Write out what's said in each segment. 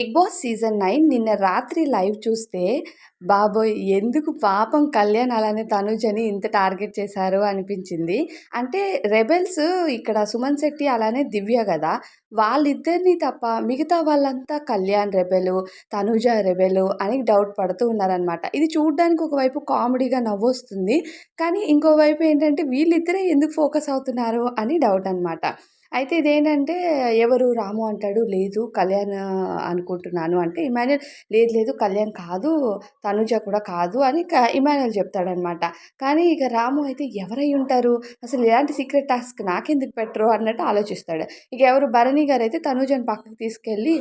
Big boss season nine నిన్న రాత్రి live చూస్తే బాబోయ్ ఎందుకు పాపం కళ్యాణ్ అలానే తనుజని ఇంత టార్గెట్ చేశారు? అనిపించింది. అంటే రెబెల్స్ ఇక్కడ సుమన్ శెట్టి అలానే దివ్య కదా వాళ్ళిద్దరిని తప్ప మిగతా వాళ్ళంతా కళ్యాణ్ రెబెలు తనుజ రెబెలు అని డౌట్ పడుతూ ఉన్నారనమాట ఇది చూడడానికి ఒకవైపు కామెడీగా నవ్వొస్తుంది కానీ ఇంకోవైపు ఏంటంటే వీళ్ళిద్దరే ఎందుకు ఫోకస్ అవుతున్నారు అని డౌట్ అనమాట అయితే ఇదేంటంటే ఎవరు రాము అంటాడు లేదు కళ్యాణ్ అనుకుంటున్నాను అంటే ఇమాన్యుల్ లేదు లేదు కళ్యాణ్ కాదు తనుజ కూడా కాదు అని ఇమాన్యుల్ చెప్తాడనమాట. కానీ ఇక రాము అయితే ఎవరై ఉంటారు? అసలు ఎలాంటి సీక్రెట్ టాస్క్ నాకెందుకు పెట్టరు అన్నట్టు ఆలోచిస్తాడు. ఇక ఎవరు భరణి గారు అయితే తనుజని పక్కకి తీసుకెళ్ళి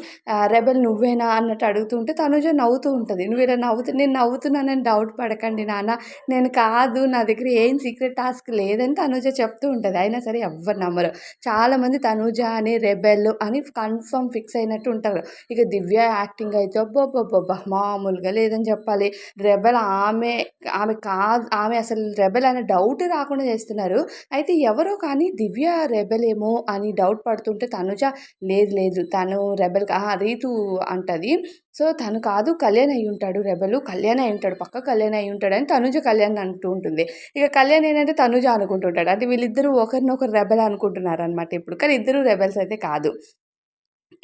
రెబల్ నువ్వేనా అన్నట్టు అడుగుతుంటే తనుజ నవ్వుతూ ఉంటుంది. నువ్వు ఇలా నవ్వుతు నేను నవ్వుతున్నానని డౌట్ పడకండి నాన్న. నేను కాదు నా దగ్గర ఏం సీక్రెట్ టాస్క్ లేదని తనుజ చెప్తూ ఉంటుంది. అయినా సరే ఎవ్వరు నమ్మరు. చాలా చాలామంది తనూజ అని రెబెల్ అని కన్ఫర్మ్ ఫిక్స్ అయినట్టు ఉంటారు. ఇక దివ్య యాక్టింగ్ అయితే అబ్బబ్బబ్బబ్బా మామూలుగా లేదని చెప్పాలి. రెబెల్ ఆమె ఆమె కాదు ఆమె అసలు రెబెల్ అనే డౌట్ రాకుండా చేస్తున్నారు. అయితే ఎవరో కానీ దివ్య రెబెల్ ఏమో అని డౌట్ పడుతుంటే తనుజ లేదు లేదు తను రెబెల్ రీతు అంటది. సో తను కాదు కళ్యాణ్ అయి ఉంటాడు రెబలు. కళ్యాణ్ అయి ఉంటాడు పక్క కళ్యాణ్ అయి ఉంటాడు అని తనుజ కళ్యాణ్ అంటూ ఉంటుంది. ఇక కళ్యాణ్ ఏంటంటే తనుజ అనుకుంటుంటాడు. అంటే వీళ్ళిద్దరూ ఒకరినొకరు రెబల్ అనుకుంటున్నారు అనమాట ఇప్పుడు. కానీ ఇద్దరు రెబల్స్ అయితే కాదు.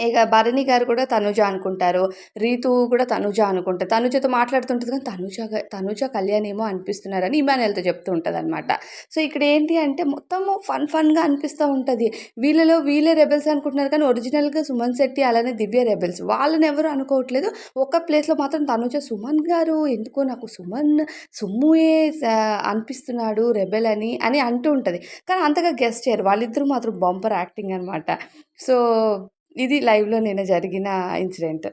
ఇక భరణి గారు కూడా తనుజ అనుకుంటారు. రీతు కూడా తనుజ అనుకుంటారు తనుజతో మాట్లాడుతుంటుంది కానీ తనుజ తనుజ కళ్యాణ్ ఏమో అనిపిస్తున్నారని ఇమానుయల్తో చెప్తూ ఉంటుంది అనమాట సో ఇక్కడ ఏంటి అంటే మొత్తము ఫన్ ఫన్గా అనిపిస్తూ ఉంటుంది. వీళ్ళలో వీళ్ళే రెబెల్స్ అనుకుంటున్నారు కానీ ఒరిజినల్గా సుమన్ శెట్టి అలానే దివ్య రెబెల్స్. వాళ్ళని ఎవరు అనుకోవట్లేదు. ఒక ప్లేస్లో మాత్రం తనుజ సుమన్ గారు ఎందుకో నాకు సుమన్ సుమ్ముయే అనిపిస్తున్నాడు రెబెల్ అని అని అంటూ ఉంటుంది. కానీ అంతగా గెస్ట్ చేయరు. వాళ్ళిద్దరూ మాత్రం బంపర్ యాక్టింగ్ అనమాట సో ఇది లైవ్లో నిన్న జరిగిన ఇన్సిడెంట్.